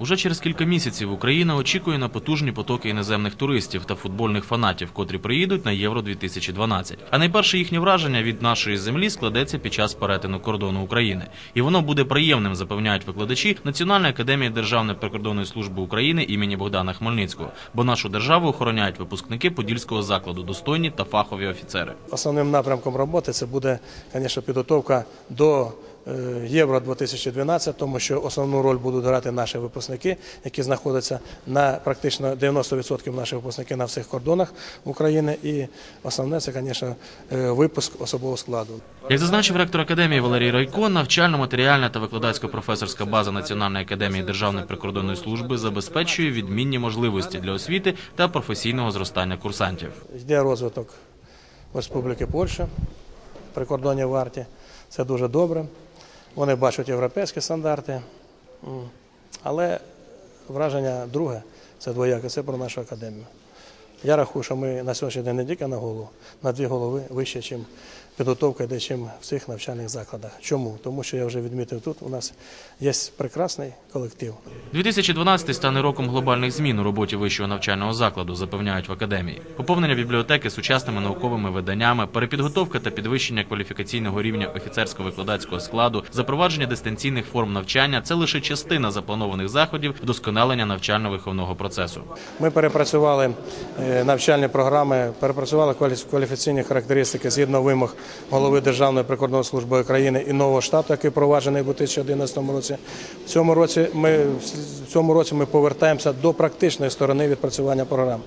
Уже через кілька місяців Україна очікує на потужні потоки іноземних туристів та футбольних фанатів, котрі приїдуть на Євро 2012. А найперше їхнє враження від нашої землі складеться під час перетину кордону України, і воно буде приємним, запевняють викладачі Національної академії Державної прикордонної служби України імені Богдана Хмельницького, бо нашу державу охороняють випускники подільського закладу, достойні та фахові офіцери. Основним напрямком роботи це буде, звісно, підготовка до Євро 2012, тому що основну роль будуть грати наші випускники, які знаходяться на практично 90% наших випускники на всіх кордонах України. І основне це, звісно, е, випуск особового складу. Як зазначив ректор академії Валерій Райко, навчально-матеріальна та викладацько-професорська база Національної академії Державної прикордонної служби забезпечує відмінні можливості для освіти та професійного зростання курсантів. Йде розвиток Республіки Польща, прикордоння варті. Це дуже добре. Вони бачать європейські стандарти. Але враження друге це двояке, це про нашу академію. Я рахую, що ми на сьогоднішній день не тільки на голову, на дві голови вище, ніж підготовка йде, чим в всіх навчальних закладах. Чому? Тому що я вже відмітив тут, у нас є прекрасний колектив. 2012 стане роком глобальних змін у роботі вищого навчального закладу, запевняють в академії. Поповнення бібліотеки сучасними науковими виданнями, перепідготовка та підвищення кваліфікаційного рівня офіцерсько-викладацького складу, запровадження дистанційних форм навчання це лише частина запланованих заходів вдосконалення навчально-виховного процесу. Ми перепрацювали е, навчальні програми, перепрацювали квалі- кваліфікаційні характеристики згідно вимог голови Державної прикордонної служби України і нового штату, який впроваджений у 2011 році. В цьому році ми в цьому році ми повертаємося до практичної сторони відпрацювання програм.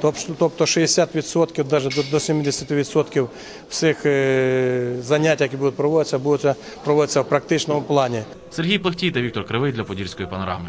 Тобто тобто 60%, навіть до- до 70% всіх е, занять, які будуть проводитися, будуть проводитися в практичному плані. Сергій Плахтій та Віктор Кривий для Подільської панорами.